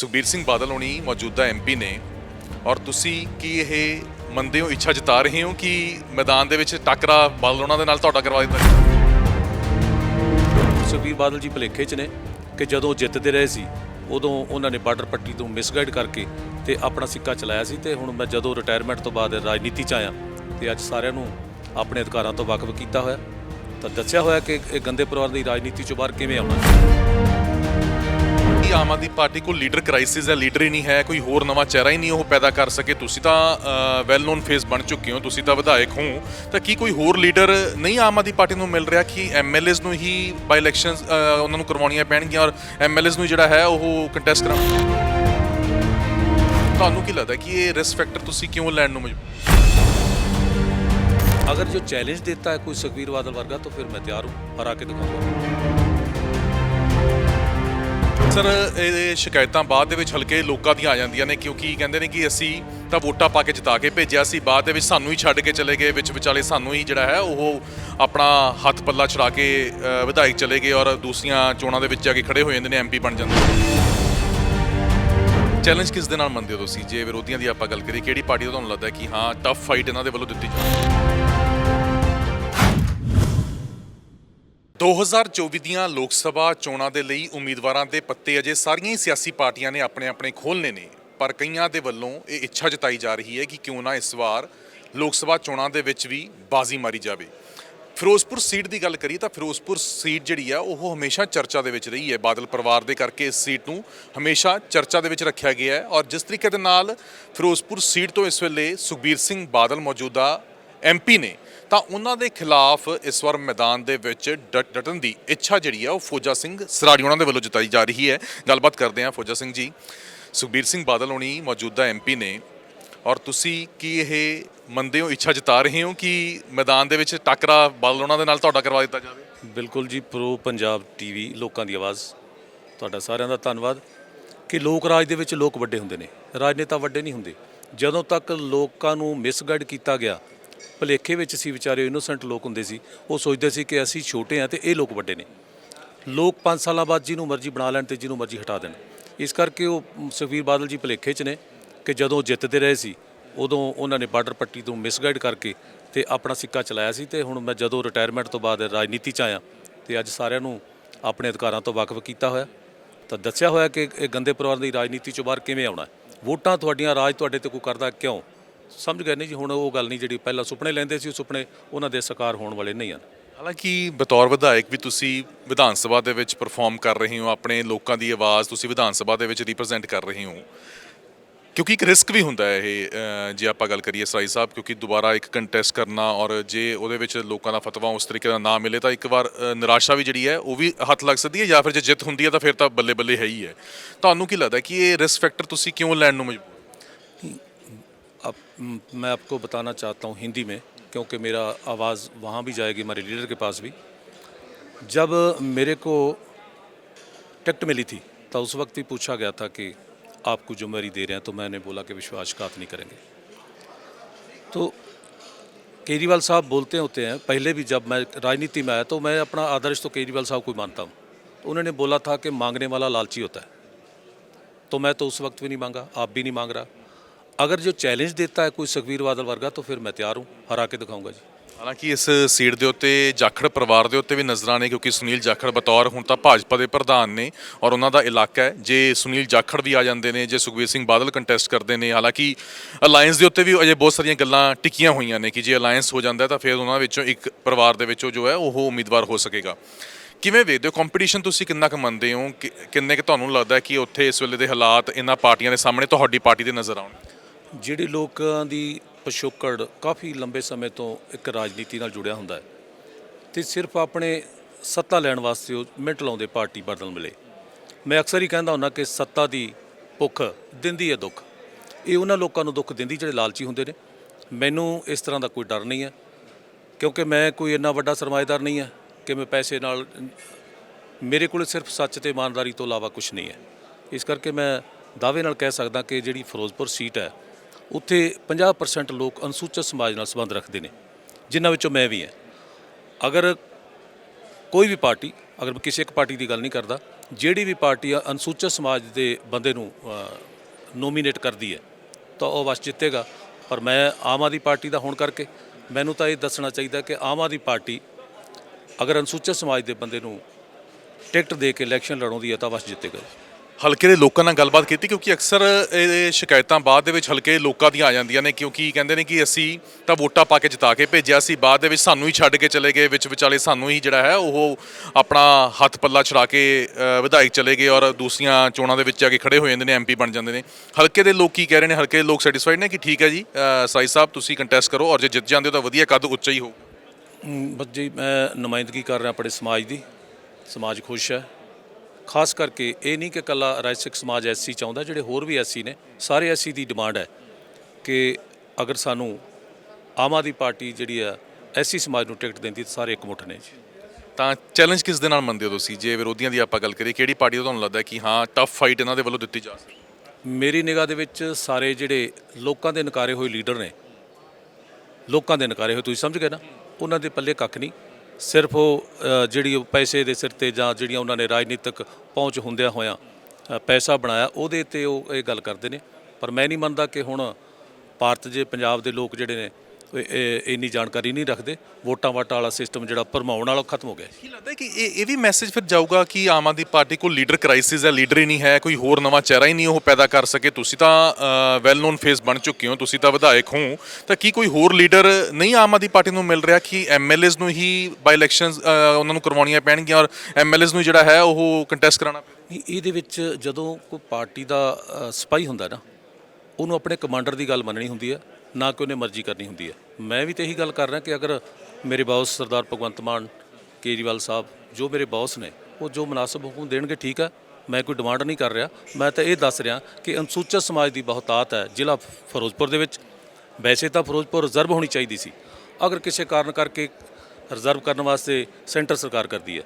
ਸੁਖਬੀਰ ਸਿੰਘ ਬਾਦਲ ਹੋਣੀ ਮੌਜੂਦਾ ਐਮਪੀ ਨੇ। ਔਰ ਤੁਸੀਂ ਕੀ ਇਹ ਮੰਨਦੇ ਹੋ, ਇੱਛਾ ਜਤਾ ਰਹੇ ਹੋ ਕਿ ਮੈਦਾਨ ਦੇ ਵਿੱਚ ਟੱਕਰਾ ਬਾਦਲ ਉਹਨਾਂ ਦੇ ਨਾਲ ਤੁਹਾਡਾ ਕਰਵਾ ਦਿੱਤਾ ਸੁਖਬੀਰ ਬਾਦਲ ਜੀ ਭੁਲੇਖੇ 'ਚ ਨੇ ਕਿ ਜਦੋਂ ਜਿੱਤਦੇ ਰਹੇ ਸੀ, ਉਦੋਂ ਉਹਨਾਂ ਨੇ ਬਾਰਡਰ ਪੱਟੀ ਤੋਂ ਮਿਸਗਾਈਡ ਕਰਕੇ ਤੇ ਆਪਣਾ ਸਿੱਕਾ ਚਲਾਇਆ ਸੀ ਤੇ ਹੁਣ ਮੈਂ ਜਦੋਂ ਰਿਟਾਇਰਮੈਂਟ ਤੋਂ ਬਾਅਦ ਰਾਜਨੀਤੀ 'ਚ ਆਇਆ ਤੇ ਅੱਜ ਸਾਰਿਆਂ ਨੂੰ ਆਪਣੇ ਅਧਿਕਾਰਾਂ ਤੋਂ ਵਾਕਫ ਕੀਤਾ ਹੋਇਆ। ਤਾਂ ਦੱਸਿਆ ਹੋਇਆ ਕਿ ਇਹ ਗੰਦੇ ਪਰਿਵਾਰ ਦੀ ਰਾਜਨੀਤੀ 'ਚੋਂ ਬਾਹਰ ਕਿਵੇਂ ਆਉਣਾ? ਕੀ ਆਮ ਆਦਮੀ ਪਾਰਟੀ ਕੋਲ ਲੀਡਰ ਕ੍ਰਾਈਸਿਸ ਹੈ ਲੀਡਰ ਹੀ ਨਹੀਂ ਹੈ ਕੋਈ ਹੋਰ ਨਵਾਂ ਚਿਹਰਾ ਹੀ ਨਹੀਂ ਉਹ ਪੈਦਾ ਕਰ ਸਕੇ ਤੁਸੀਂ ਤਾਂ ਵੈਲ ਨੋਨ ਫੇਸ ਬਣ ਚੁੱਕੇ ਹੋ ਤੁਸੀਂ ਤਾਂ ਵਿਧਾਇਕ ਹੋ ਤਾਂ ਕੀ ਕੋਈ ਹੋਰ ਲੀਡਰ ਨਹੀਂ ਆਮ ਆਦਮੀ ਪਾਰਟੀ ਨੂੰ ਮਿਲ ਰਿਹਾ ਕਿ ਐਮਐਲਏਸ ਨੂੰ ਹੀ ਬਾਈ ਇਲੈਕਸ਼ਨਸ ਉਹਨਾਂ ਨੂੰ ਕਰਵਾਉਣੀਆਂ ਪੈਣਗੀਆਂ ਔਰ ਐਮਐਲਏਸ ਨੂੰ ਜਿਹੜਾ ਹੈ ਉਹ ਕੰਟੈਸਟ ਕਰਾਉਣਾ ਤੁਹਾਨੂੰ ਕੀ ਲੱਗਦਾ ਕਿ ਇਹ ਰਿਸਕ ਫੈਕਟਰ ਤੁਸੀਂ ਕਿਉਂ ਲੈਣ ਨੂੰ ਮਜਬੂਰ अगर जो चैलेंज देता है कोई सुखबीर बादल वर्गा तो फिर मैं तैयार हूँ हरा के दिखाऊंगा ਸਰ ਇਹ ਸ਼ਿਕਾਇਤਾਂ ਬਾਅਦ ਦੇ ਵਿੱਚ ਹਲਕੇ ਲੋਕਾਂ ਦੀਆਂ ਆ ਜਾਂਦੀਆਂ ਨੇ, ਕਿਉਂਕਿ ਕਹਿੰਦੇ ਨੇ ਕਿ ਅਸੀਂ ਤਾਂ ਵੋਟਾਂ ਪਾ ਕੇ ਜਿਤਾ ਕੇ ਭੇਜਿਆ ਸੀ, ਬਾਅਦ ਦੇ ਵਿੱਚ ਸਾਨੂੰ ਹੀ ਛੱਡ ਕੇ ਚਲੇ ਗਏ, ਵਿੱਚ ਵਿਚਾਲੇ ਸਾਨੂੰ ਹੀ ਜਿਹੜਾ ਹੈ ਉਹ ਆਪਣਾ ਹੱਥ ਪੱਲਾ ਛੜਾ ਕੇ ਵਿਧਾਇਕ ਚਲੇ ਗਏ ਔਰ ਦੂਸਰੀਆਂ ਚੋਣਾਂ ਦੇ ਵਿੱਚ ਜਾ ਕੇ ਖੜੇ ਹੋ ਜਾਂਦੇ ਨੇ ਐਮਪੀ ਬਣ ਜਾਂਦੇ ਨੇ। ਚੈਲੰਜ ਕਿਸ ਦੇ ਨਾਲ ਮੰਨਦੇ ਹੋ ਤੁਸੀਂ? ਜੇ ਵਿਰੋਧੀਆਂ ਦੀ ਆਪਾਂ ਗੱਲ ਕਰੀਏ, ਕਿਹੜੀ ਪਾਰਟੀ ਦਾ ਤੁਹਾਨੂੰ ਲੱਗਦਾ ਕਿ ਹਾਂ ਟਫ ਫਾਈਟ ਇਹਨਾਂ ਦੇ ਵੱਲੋਂ ਦਿੱਤੀ ਜਾਵੇ? 2024 ਦੀਆਂ ਲੋਕ ਸਭਾ ਚੋਣਾਂ ਦੇ ਲਈ ਉਮੀਦਵਾਰਾਂ ਦੇ ਪੱਤੇ ਅਜੇ ਸਾਰੀਆਂ ਹੀ ਸਿਆਸੀ ਪਾਰਟੀਆਂ ਨੇ ਆਪਣੇ ਆਪਣੇ ਖੋਲ੍ਹਣੇ ਨੇ, ਪਰ ਕਈਆਂ ਦੇ ਵੱਲੋਂ ਇਹ ਇੱਛਾ ਜਤਾਈ ਜਾ ਰਹੀ ਹੈ ਕਿ ਕਿਉਂ ਨਾ ਇਸ ਵਾਰ ਲੋਕ ਸਭਾ ਚੋਣਾਂ ਦੇ ਵਿੱਚ ਵੀ ਬਾਜ਼ੀ ਮਾਰੀ ਜਾਵੇ। ਫਿਰੋਜ਼ਪੁਰ ਸੀਟ ਦੀ ਗੱਲ ਕਰੀਏ ਤਾਂ ਫਿਰੋਜ਼ਪੁਰ ਸੀਟ ਜਿਹੜੀ ਆ, ਉਹ ਹਮੇਸ਼ਾ ਚਰਚਾ ਦੇ ਵਿੱਚ ਰਹੀ ਹੈ। ਬਾਦਲ ਪਰਿਵਾਰ ਦੇ ਕਰਕੇ ਇਸ ਸੀਟ ਨੂੰ ਹਮੇਸ਼ਾ ਚਰਚਾ ਦੇ ਵਿੱਚ ਰੱਖਿਆ ਗਿਆ ਹੈ ਔਰ ਜਿਸ ਤਰੀਕੇ ਦੇ ਨਾਲ ਫਿਰੋਜ਼ਪੁਰ ਸੀਟ ਤੋਂ ਇਸ ਵੇਲੇ ਸੁਖਬੀਰ ਸਿੰਘ ਬਾਦਲ ਮੌਜੂਦਾ ਐਮਪੀ ਨੇ ਤਾਂ ਉਹਨਾਂ ਦੇ ਖਿਲਾਫ ਇਸ ਵਾਰ ਮੈਦਾਨ ਦੇ ਵਿੱਚ ਡਟਣ ਦੀ ਇੱਛਾ ਜਿਹੜੀ ਆ ਉਹ ਫੌਜਾ ਸਿੰਘ ਸਰਾੜੀ ਉਹਨਾਂ ਦੇ ਵੱਲੋਂ ਜਤਾਈ ਜਾ ਰਹੀ ਹੈ। ਗੱਲਬਾਤ ਕਰਦੇ ਹਾਂ ਫੌਜਾ ਸਿੰਘ ਜੀ। ਸੁਖਬੀਰ ਸਿੰਘ ਬਾਦਲ ਹੋਣੀ ਮੌਜੂਦਾ ਐਮਪੀ ਨੇ। ਔਰ ਤੁਸੀਂ ਕੀ ਇਹ ਮੰਨਦੇ ਹੋ, ਇੱਛਾ ਜਤਾ ਰਹੇ ਹੋ ਕਿ ਮੈਦਾਨ ਦੇ ਵਿੱਚ ਟੱਕਰਾ ਬਾਦਲ ਉਹਨਾਂ ਦੇ ਨਾਲ ਤੁਹਾਡਾ ਕਰਵਾ ਦਿੱਤਾ ਜਾਵੇ? ਬਿਲਕੁਲ ਜੀ, ਪ੍ਰੋ ਪੰਜਾਬ ਟੀਵੀ ਲੋਕਾਂ ਦੀ ਆਵਾਜ਼। ਤੁਹਾਡਾ ਸਾਰਿਆਂ ਦਾ ਧੰਨਵਾਦ। ਕਿ ਲੋਕ ਰਾਜ ਦੇ ਵਿੱਚ ਲੋਕ ਵੱਡੇ ਹੁੰਦੇ ਨੇ। ਰਾਜਨੇਤਾ ਵੱਡੇ ਨਹੀਂ ਹੁੰਦੇ। ਜਦੋਂ ਤੱਕ ਲੋਕਾਂ ਨੂੰ ਮਿਸਗਾਈਡ ਕੀਤਾ ਗਿਆ ਭਲੇਖੇ ਵਿੱਚ ਸੀ, ਵਿਚਾਰੇ ਇਨੋਸੈਂਟ ਲੋਕ ਹੁੰਦੇ ਸੀ। ਉਹ ਸੋਚਦੇ ਸੀ ਕਿ ਅਸੀਂ ਛੋਟੇ ਹਾਂ ਤੇ ਇਹ ਲੋਕ ਵੱਡੇ ਨੇ। ਲੋਕ 5 ਸਾਲਾਂ ਬਾਅਦ ਜਿਹਨੂੰ ਮਰਜ਼ੀ ਬਣਾ ਲੈਣ ਤੇ ਜਿਹਨੂੰ ਮਰਜ਼ੀ ਹਟਾ ਦੇਣ। ਇਸ ਕਰਕੇ ਉਹ ਸੁਖਬੀਰ ਬਾਦਲ ਜੀ ਭਲੇਖੇ 'ਚ ਨੇ ਕਿ ਜਦੋਂ ਜਿੱਤਦੇ ਰਹੇ ਸੀ, ਉਦੋਂ ਉਹਨਾਂ ਨੇ ਬਾਰਡਰ ਪੱਟੀ ਤੋਂ ਮਿਸਗਾਈਡ ਕਰਕੇ ਤੇ ਆਪਣਾ ਸਿੱਕਾ ਚਲਾਇਆ ਸੀ ਤੇ ਹੁਣ ਮੈਂ ਜਦੋਂ ਰਿਟਾਇਰਮੈਂਟ ਤੋਂ ਬਾਅਦ ਰਾਜਨੀਤੀ 'ਚ ਆਇਆ ਤੇ ਅੱਜ ਸਾਰਿਆਂ ਨੂੰ ਆਪਣੇ ਅਧਿਕਾਰਾਂ ਤੋਂ ਵਾਕਫ ਕੀਤਾ ਹੋਇਆ। ਤਾਂ ਦੱਸਿਆ ਹੋਇਆ ਕਿ ਇਹ ਗੰਦੇ ਪਰਿਵਾਰ ਦੀ ਰਾਜਨੀਤੀ 'ਚੋਂ ਬਾਹਰ ਕਿਵੇਂ ਆਉਣਾ ਵੋਟਾਂ ਤੁਹਾਡੀਆਂ, ਰਾਜ ਤੁਹਾਡੇ ਤੇ ਕੋਈ ਕਰਦਾ ਕਿਉਂ? ਸਮਝ ਗਏ ਨਹੀਂ ਜੀ, ਹੁਣ ਉਹ ਗੱਲ ਨਹੀਂ ਜਿਹੜੀ ਪਹਿਲਾਂ ਸੁਪਨੇ ਲੈਂਦੇ ਸੀ, ਉਹ ਸੁਪਨੇ ਉਹਨਾਂ ਦੇ ਸਾਕਾਰ ਹੋਣ ਵਾਲੇ ਨਹੀਂ ਹਨ। ਹਾਲਾਂਕਿ ਬਤੌਰ ਵਿਧਾਇਕ ਵੀ ਤੁਸੀਂ ਵਿਧਾਨ ਸਭਾ ਦੇ ਵਿੱਚ ਪਰਫਾਰਮ ਕਰ ਰਹੇ ਹੋ, ਆਪਣੇ ਲੋਕਾਂ ਦੀ ਆਵਾਜ਼ ਤੁਸੀਂ ਵਿਧਾਨ ਸਭਾ ਦੇ ਵਿੱਚ ਰਿਪਰੈਜ਼ੈਂਟ ਕਰ ਰਹੇ ਹੋ। ਕਿਉਂਕਿ ਇੱਕ ਰਿਸਕ ਵੀ ਹੁੰਦਾ ਹੈ ਇਹ ਜੇ ਆਪਾਂ ਗੱਲ ਕਰੀਏ ਸਾਈ ਸਾਹਿਬ, ਕਿਉਂਕਿ ਦੁਬਾਰਾ ਇੱਕ ਕੰਟੈਸਟ ਕਰਨਾ ਔਰ ਜੇ ਉਹਦੇ ਵਿੱਚ ਲੋਕਾਂ ਦਾ ਫਤਵਾ ਉਸ ਤਰੀਕੇ ਦਾ ਨਾ ਮਿਲੇ ਤਾਂ ਇੱਕ ਵਾਰ ਨਿਰਾਸ਼ਾ ਵੀ ਜਿਹੜੀ ਹੈ, ਉਹ ਵੀ ਹੱਥ ਲੱਗ ਸਕਦੀ ਹੈ ਜਾਂ ਫਿਰ ਜੇ ਜਿੱਤ ਹੁੰਦੀ ਹੈ ਤਾਂ ਫਿਰ ਤਾਂ ਬੱਲੇ ਬੱਲੇ ਹੈ ਹੀ ਹੈ। ਤੁਹਾਨੂੰ ਕੀ ਲੱਗਦਾ ਕਿ ਇਹ ਰਿਸਕ ਫੈਕਟਰ ਤੁਸੀਂ ਕਿਉਂ ਲੈਣ ਨੂੰ ਮਜਬੂਰ अब मैं आपको बताना चाहता हूँ हिंदी में, क्योंकि मेरा आवाज़ वहाँ भी जाएगी, हमारे लीडर के पास भी। जब मेरे को टिकट मिली थी तो उस वक्त ही पूछा गया था कि आपको ज़िम्मेदारी दे रहे हैं तो मैंने बोला कि विश्वासघात नहीं करेंगे। तो केजरीवाल साहब बोलते होते हैं, पहले भी जब मैं राजनीति में आया तो मैं अपना आदर्श तो केजरीवाल साहब को मानता हूँ। तो उन्होंने बोला था कि मांगने वाला लालची होता है। तो मैं तो उस वक्त भी नहीं मांगा, आप भी नहीं मांग रहा। अगर जो चैलेंज देता है कोई सुखबीर बादल वर्गा तो फिर मैं तैयार हूँ हरा के दिखाऊंगा जी ਹਾਲਾਂਕਿ ਇਸ ਸੀਟ ਦੇ ਉੱਤੇ ਜਾਖੜ ਪਰਿਵਾਰ ਦੇ ਉੱਤੇ ਵੀ ਨਜ਼ਰਾਂ ਨੇ ਕਿਉਂਕਿ ਸੁਨੀਲ ਜਾਖੜ ਬਤੌਰ ਹੁਣ ਤਾਂ ਭਾਜਪਾ ਦੇ ਪ੍ਰਧਾਨ ਨੇ ਔਰ ਉਹਨਾਂ ਦਾ ਇਲਾਕਾ ਹੈ ਜੇ ਸੁਨੀਲ ਜਾਖੜ ਵੀ ਆ ਜਾਂਦੇ ਨੇ ਜੇ ਸੁਖਬੀਰ ਸਿੰਘ ਬਾਦਲ ਕੰਟੈਸਟ ਕਰਦੇ ਨੇ ਹਾਲਾਂਕਿ ਅਲਾਈਅੰਸ ਦੇ ਉੱਤੇ ਵੀ ਅਜੇ ਬਹੁਤ ਸਾਰੀਆਂ ਗੱਲਾਂ ਟਿਕੀਆਂ ਹੋਈਆਂ ਨੇ ਕਿ ਜੇ ਅਲਾਈਅੰਸ ਹੋ ਜਾਂਦਾ ਹੈ ਤਾਂ ਫਿਰ ਉਹਨਾਂ ਵਿੱਚੋਂ ਇੱਕ ਪਰਿਵਾਰ ਦੇ ਵਿੱਚੋਂ ਜੋ ਹੈ ਉਹ ਉਮੀਦਵਾਰ ਹੋ ਸਕੇਗਾ ਕਿਵੇਂ ਵੇਖਦੇ ਹੋ ਕੰਪੀਟੀਸ਼ਨ ਤੁਸੀਂ ਕਿੰਨਾ ਕੁ ਮੰਨਦੇ ਹੋ ਕਿ- ਕਿੰਨੇ ਕੁ ਤੁਹਾਨੂੰ ਲੱਗਦਾ ਹੈ ਕਿ ਉੱਥੇ ਇਸ ਵੇਲੇ ਦੇ ਹਾਲਾਤ ਇਹਨਾਂ ਪਾਰਟੀਆਂ ਦੇ ਸਾਹਮਣੇ ਤੁਹਾਡੀ ਪਾਰਟੀ ਦੇ ਨਜ਼ਰ ਆਉਣ ਜਿਹੜੇ ਲੋਕਾਂ ਦੀ ਪਿਛੋਕੜ ਕਾਫੀ ਲੰਬੇ ਸਮੇਂ ਤੋਂ ਇੱਕ ਰਾਜਨੀਤੀ ਨਾਲ ਜੁੜਿਆ ਹੁੰਦਾ ਹੈ ਤੇ ਸਿਰਫ ਆਪਣੇ ਸੱਤਾ ਲੈਣ ਵਾਸਤੇ ਉਹ ਮਿੰਟ ਲਾਉਂਦੇ ਪਾਰਟੀ ਬਦਲਣ ਮਿਲੇ ਮੈਂ ਅਕਸਰ ਹੀ ਕਹਿੰਦਾ ਹੁੰਦਾ ਕਿ ਸੱਤਾ ਦੀ ਭੁੱਖ ਦਿੰਦੀ ਹੈ ਦੁੱਖ। ਇਹ ਉਹਨਾਂ ਲੋਕਾਂ ਨੂੰ ਦੁੱਖ ਦਿੰਦੀ ਜਿਹੜੇ ਲਾਲਚੀ ਹੁੰਦੇ ਨੇ। ਮੈਨੂੰ ਇਸ ਤਰ੍ਹਾਂ ਦਾ ਕੋਈ ਡਰ ਨਹੀਂ ਹੈ, ਕਿਉਂਕਿ ਮੈਂ ਕੋਈ ਇੰਨਾ ਵੱਡਾ ਸਰਮਾਏਦਾਰ ਨਹੀਂ ਹੈ ਕਿ ਮੈਂ ਪੈਸੇ ਨਾਲ ਮੇਰੇ ਕੋਲ ਸਿਰਫ ਸੱਚ ਤੇ ਇਮਾਨਦਾਰੀ ਤੋਂ ਇਲਾਵਾ ਕੁਝ ਨਹੀਂ ਹੈ। ਇਸ ਕਰਕੇ ਮੈਂ ਦਾਅਵੇ ਨਾਲ ਕਹਿ ਸਕਦਾ ਕਿ ਜਿਹੜੀ ਫਿਰੋਜ਼ਪੁਰ ਸੀਟ ਹੈ ਉੱਥੇ 50% ਲੋਕ ਅਨੁਸੂਚਿਤ ਸਮਾਜ ਨਾਲ ਸੰਬੰਧ ਰੱਖਦੇ ਨੇ, ਜਿਨ੍ਹਾਂ ਵਿੱਚੋਂ ਮੈਂ ਵੀ ਹਾਂ। ਅਗਰ ਕੋਈ ਵੀ ਪਾਰਟੀ, ਅਗਰ ਮੈਂ ਕਿਸੇ ਇੱਕ ਪਾਰਟੀ ਦੀ ਗੱਲ ਨਹੀਂ ਕਰਦਾ, ਜਿਹੜੀ ਵੀ ਪਾਰਟੀ ਆ ਅਨੁਸੂਚਿਤ ਸਮਾਜ ਦੇ ਬੰਦੇ ਨੂੰ ਨੋਮੀਨੇਟ ਕਰਦੀ ਹੈ, ਤਾਂ ਉਹ ਵਸ ਜਿੱਤੇਗਾ। ਪਰ ਮੈਂ ਆਮ ਆਦਮੀ ਪਾਰਟੀ ਦਾ ਹੋਣ ਕਰਕੇ, ਮੈਨੂੰ ਤਾਂ ਇਹ ਦੱਸਣਾ ਚਾਹੀਦਾ ਕਿ ਆਮ ਆਦਮੀ ਪਾਰਟੀ ਅਗਰ ਅਨੁਸੂਚਿਤ ਸਮਾਜ ਦੇ ਬੰਦੇ ਨੂੰ ਟਿਕਟ ਦੇ ਕੇ ਇਲੈਕਸ਼ਨ ਲੜਾਉਂਦੀ ਹੈ, ਤਾਂ ਵਸ ਜਿੱਤੇਗਾ। ਹਲਕੇ ਦੇ ਲੋਕਾਂ ਨਾਲ ਗੱਲਬਾਤ ਕੀਤੀ ਕਿਉਂਕਿ ਅਕਸਰ ਇਹ ਸ਼ਿਕਾਇਤਾਂ ਬਾਅਦ ਦੇ ਵਿੱਚ ਹਲਕੇ ਦੇ ਲੋਕਾਂ ਦੀਆਂ ਆ ਜਾਂਦੀਆਂ ਨੇ ਕਿਉਂਕਿ ਕਹਿੰਦੇ ਨੇ ਕਿ ਅਸੀਂ ਤਾਂ ਵੋਟਾਂ ਪਾ ਕੇ ਜਿਤਾ ਕੇ ਭੇਜਿਆ ਸੀ ਬਾਅਦ ਦੇ ਵਿੱਚ ਸਾਨੂੰ ਹੀ ਛੱਡ ਕੇ ਚਲੇ ਗਏ ਵਿੱਚ ਵਿਚਾਲੇ ਸਾਨੂੰ ਹੀ ਜਿਹੜਾ ਹੈ ਉਹ ਆਪਣਾ ਹੱਥ ਪੱਲਾ ਛੜਾ ਕੇ ਵਿਧਾਇਕ ਚਲੇ ਗਏ ਔਰ ਦੂਸਰੀਆਂ ਚੋਣਾਂ ਦੇ ਵਿੱਚ ਆ ਕੇ ਖੜੇ ਹੋ ਜਾਂਦੇ ਨੇ ਐਮਪੀ ਬਣ ਜਾਂਦੇ ਨੇ। ਹਲਕੇ ਦੇ ਲੋਕ ਕੀ ਕਹਿ ਰਹੇ ਨੇ? ਹਲਕੇ ਦੇ ਲੋਕ ਸੈਟੀਸਫਾਈਡ ਨੇ ਕਿ ਠੀਕ ਹੈ ਜੀ ਸਾਈ ਸਾਹਿਬ ਤੁਸੀਂ ਕੰਟੈਸਟ ਕਰੋ ਔਰ ਜੇ ਜਿੱਤ ਜਾਂਦੇ ਹੋ ਤਾਂ ਵਧੀਆ ਕੱਦ ਉੱਚਾ ਹੀ ਹੋਊ। ਹਮ, ਜੀ ਮੈਂ ਨੁਮਾਇੰਦਗੀ ਕਰ ਰਿਹਾ ਆਪਣੇ ਸਮਾਜ ਦੀ। ਸਮਾਜ ਖੁਸ਼ ਹੈ। ਖਾਸ ਕਰਕੇ ਇਹ ਨਹੀਂ ਕਿ ਕੱਲਾ ਰਾਜਸਿਕ ਸਮਾਜ ਐਸਸੀ ਚਾਹੁੰਦਾ ਜਿਹੜੇ ਹੋਰ ਵੀ ਐਸਸੀ ਨੇ ਸਾਰੇ ਐਸਸੀ ਦੀ ਡਿਮਾਂਡ ਹੈ ਕਿ ਅਗਰ ਸਾਨੂੰ ਆਮ ਆਦਮੀ ਪਾਰਟੀ ਜਿਹੜੀ ਆ ਐਸਸੀ ਸਮਾਜ ਨੂੰ ਟਿਕਟ ਦਿੰਦੀ ਤਾਂ ਸਾਰੇ ਇਕਮੁੱਠ ਨੇ ਜੀ। ਤਾਂ ਚੈਲੰਜ ਕਿਸ ਦੇ ਨਾਲ ਮੰਨਦੇ ਹੋ ਤੁਸੀਂ? ਜੇ ਵਿਰੋਧੀਆਂ ਦੀ ਆਪਾਂ ਗੱਲ ਕਰੀਏ ਕਿਹੜੀ ਪਾਰਟੀ ਦਾ ਤੁਹਾਨੂੰ ਲੱਗਦਾ ਕਿ ਹਾਂ ਟਫ ਫਾਈਟ ਇਹਨਾਂ ਦੇ ਵੱਲੋਂ ਦਿੱਤੀ ਜਾ ਸਕਦੀ? ਮੇਰੀ ਨਿਗਾਹ ਦੇ ਵਿੱਚ ਸਾਰੇ ਜਿਹੜੇ ਲੋਕਾਂ ਦੇ ਨਕਾਰੇ ਹੋਏ ਲੀਡਰ ਨੇ ਲੋਕਾਂ ਦੇ ਨਕਾਰੇ ਹੋਏ ਤੁਸੀਂ ਸਮਝ ਗਏ ਨਾ? ਉਹਨਾਂ ਦੇ ਪੱਲੇ ਕੱਖ ਨਹੀਂ। ਸਿਰਫ ਉਹ ਅ, ਜਿਹੜੀ ਉਹ ਪੈਸੇ ਦੇ ਸਿਰ ਤੇ ਜਾਂ ਜਿਹੜੀਆਂ ਉਹਨਾਂ ਨੇ ਰਾਜਨੀਤਿਕ ਪਹੁੰਚ ਹੁੰਦਿਆਂ ਹੋਇਆਂ ਅ, ਪੈਸਾ ਬਣਾਇਆ ਉਹਦੇ ਤੇ ਉਹ ਇਹ ਗੱਲ ਕਰਦੇ ਨੇ। ਪਰ ਮੈਂ ਨਹੀਂ ਮੰਨਦਾ ਕਿ ਹੁਣ ਭਾਰਤ ਜੇ ਪੰਜਾਬ ਦੇ ਲੋਕ ਜਿਹੜੇ ਨੇ ਇੰਨੀ ਜਾਣਕਾਰੀ ਨਹੀਂ ਰੱਖਦੇ। ਵੋਟਾਂ ਵਾਟਾਂ ਵਾਲਾ ਸਿਸਟਮ ਜਿਹੜਾ ਭਰਮਾਉਣ ਵਾਲਾ ਖਤਮ ਹੋ ਗਿਆ ਕੀ ਲੱਗਦਾ ਕਿ ਇਹ ਇਹ ਵੀ ਮੈਸੇਜ ਫਿਰ ਜਾਊਗਾ ਕਿ ਆਮ ਆਦਮੀ ਪਾਰਟੀ ਕੋਲ ਲੀਡਰ ਕ੍ਰਾਈਸਿਸ ਹੈ ਲੀਡਰ ਹੀ ਨਹੀਂ ਹੈ ਕੋਈ ਹੋਰ ਨਵਾਂ ਚਿਹਰਾ ਹੀ ਨਹੀਂ ਉਹ ਪੈਦਾ ਕਰ ਸਕੇ। ਤੁਸੀਂ ਤਾਂ ਵੈਲ ਨੋਨ ਫੇਸ ਬਣ ਚੁੱਕੇ ਹੋ ਤੁਸੀਂ ਤਾਂ ਵਿਧਾਇਕ ਹੋ। ਤਾਂ ਕੀ ਕੋਈ ਹੋਰ ਲੀਡਰ ਨਹੀਂ ਆਮ ਆਦਮੀ ਪਾਰਟੀ ਨੂੰ ਮਿਲ ਰਿਹਾ ਕਿ ਐਮਐਲਏਜ਼ ਨੂੰ ਹੀ ਬਾਈ ਇਲੈਕਸ਼ਨਸ ਉਹਨਾਂ ਨੂੰ ਕਰਵਾਉਣੀਆਂ ਪੈਣਗੀਆਂ ਔਰ ਐਮਐਲਏਜ਼ ਨੂੰ ਜਿਹੜਾ ਹੈ ਉਹ ਕੰਟੈਸਟ ਕਰਾਉਣਾ ਪਏਗਾ ਇਹਦੇ ਵਿੱਚ ਜਦੋਂ ਕੋਈ ਪਾਰਟੀ ਦਾ ਅ, ਸਿਪਾਹੀ ਹੁੰਦਾ ਨਾ ਉਹਨੂੰ ਆਪਣੇ ਕਮਾਂਡਰ ਦੀ ਗੱਲ ਮੰਨਣੀ ਹੁੰਦੀ ਹੈ। ਨਾ ਕਿ ਉਹਨੇ ਮਰਜ਼ੀ ਕਰਨੀ ਹੁੰਦੀ ਹੈ। ਮੈਂ ਵੀ ਤੇ ਇਹੀ ਗੱਲ ਕਰ ਰਿਹਾ ਕਿ ਅਗਰ ਮੇਰੇ ਬਾਸ ਸਰਦਾਰ ਭਗਵੰਤ ਮਾਨ, ਕੇਜਰੀਵਾਲ ਸਾਹਿਬ, ਜੋ ਮੇਰੇ ਬਾਸ ਨੇ, ਉਹ ਜੋ ਮناسب ਹੁਕਮ ਦੇਣਗੇ, ਠੀਕ ਹੈ। ਮੈਂ ਕੋਈ ਡਿਮਾਂਡ ਨਹੀਂ ਕਰ ਰਿਹਾ। ਮੈਂ ਤਾਂ ਇਹ ਦੱਸ ਰਿਹਾ ਕਿ ਅਨਸੂਚਿਤ ਸਮਾਜ ਦੀ ਬਹੁਤਾਤ ਹੈ ਜ਼ਿਲ੍ਹਾ ਫਿਰੋਜ਼ਪੁਰ ਦੇ ਵਿੱਚ। ਵੈਸੇ ਤਾਂ ਫਿਰੋਜ਼ਪੁਰ ਰਿਜ਼ਰਵ ਹੋਣੀ ਚਾਹੀਦੀ ਸੀ। ਅਗਰ ਕਿਸੇ ਕਾਰਨ ਕਰਕੇ ਰਿਜ਼ਰਵ ਕਰਨ ਵਾਸਤੇ ਸੈਂਟਰ ਸਰਕਾਰ ਕਰਦੀ ਹੈ,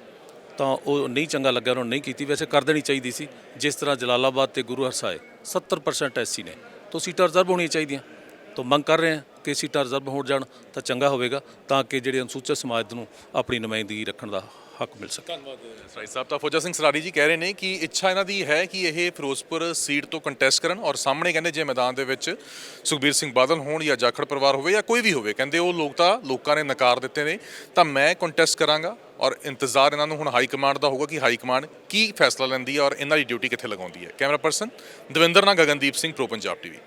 ਤਾਂ ਉਹ ਨਹੀਂ ਚੰਗਾ ਲੱਗਿਆ, ਉਹਨਾਂ ਨੇ ਨਹੀਂ ਕੀਤੀ। ਵੈਸੇ ਕਰ ਦੇਣੀ ਚਾਹੀਦੀ ਸੀ। ਜਿਸ ਤਰ੍ਹਾਂ ਜਲਾਲਾਬਾਦ ਤੇ ਗੁਰੂ ਹਰਸਾਏ 70% ਐਸੀ ਨੇ, ਤੋਂ ਸੀਟਾਂ ਰਿਜ਼ਰਵ ਹੋਣੀਆਂ ਚਾਹੀਦੀਆਂ। ਤੋਂ ਮੰਗ ਕਰ ਰਹੇ ਹਾਂ ਕਿ ਸੀਟਾਂ ਰਿਜ਼ਰਵ ਹੋ ਜਾਣ ਤਾਂ ਚੰਗਾ ਹੋਵੇਗਾ ਤਾਂ ਕਿ ਜਿਹੜੇ ਅਨੁਸੂਚਿਤ ਸਮਾਜ ਨੂੰ ਆਪਣੀ ਨੁਮਾਇੰਦਗੀ ਰੱਖਣ ਦਾ ਹੱਕ ਮਿਲ ਸਕੇ। ਰਾਈ ਸਾਹਿਬ ਤਾਂ ਫੌਜਾ ਸਿੰਘ ਸਰਾਰੀ ਜੀ ਕਹਿ ਰਹੇ ਨੇ ਕਿ ਇੱਛਾ ਇਹਨਾਂ ਦੀ ਹੈ ਕਿ ਇਹ ਫਿਰੋਜ਼ਪੁਰ ਸੀਟ ਤੋਂ ਕੰਟੈਸਟ ਕਰਨ ਔਰ ਸਾਹਮਣੇ ਕਹਿੰਦੇ ਜੇ ਮੈਦਾਨ ਦੇ ਵਿੱਚ ਸੁਖਬੀਰ ਸਿੰਘ ਬਾਦਲ ਹੋਣ ਜਾਂ ਜਾਖੜ ਪਰਿਵਾਰ ਹੋਵੇ ਜਾਂ ਕੋਈ ਵੀ ਹੋਵੇ, ਕਹਿੰਦੇ ਉਹ ਲੋਕ ਤਾਂ ਲੋਕਾਂ ਨੇ ਨਕਾਰ ਦਿੱਤੇ ਨੇ, ਤਾਂ ਮੈਂ ਕੰਟੈਸਟ ਕਰਾਂਗਾ ਔਰ ਇੰਤਜ਼ਾਰ ਇਹਨਾਂ ਨੂੰ ਹੁਣ ਹਾਈ ਕਮਾਂਡ ਦਾ ਹੋਊਗਾ ਕਿ ਹਾਈ ਕਮਾਂਡ ਕੀ ਫੈਸਲਾ ਲੈਂਦੀ ਹੈ ਔਰ ਇਹਨਾਂ ਦੀ ਡਿਊਟੀ ਕਿੱਥੇ ਲਗਾਉਂਦੀ ਹੈ। ਕੈਮਰਾ ਪਰਸਨ ਦਵਿੰਦਰ ਨਾ ਗਗਨਦੀਪ ਸਿੰਘ ਪ੍ਰੋ ਪੰਜਾਬ ਟੀਵੀ